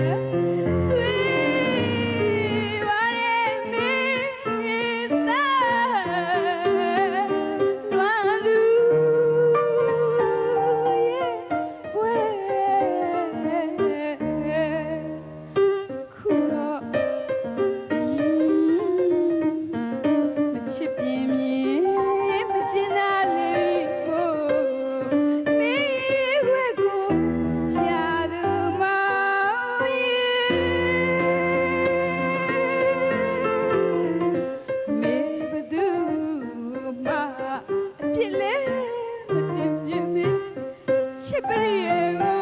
Yeah. ဖြစ်လဲမတင်ပြင်းစေချစ်ပရိယေကို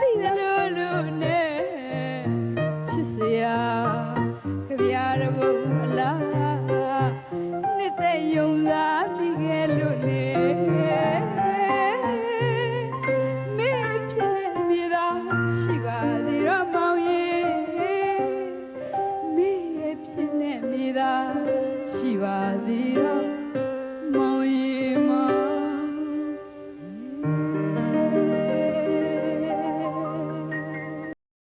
သိရလို့လို့နဲ့ချစ်စရာကြပြားရဖို့အလားနှစ်သက်ယုံစားပြီခဲ့လို့လေမင်းဖြစ်နေပြီလားရှိပါသေးတော့မောင်ရေမင်းဖြစ်နေပြီလားရှိပါသေးတော့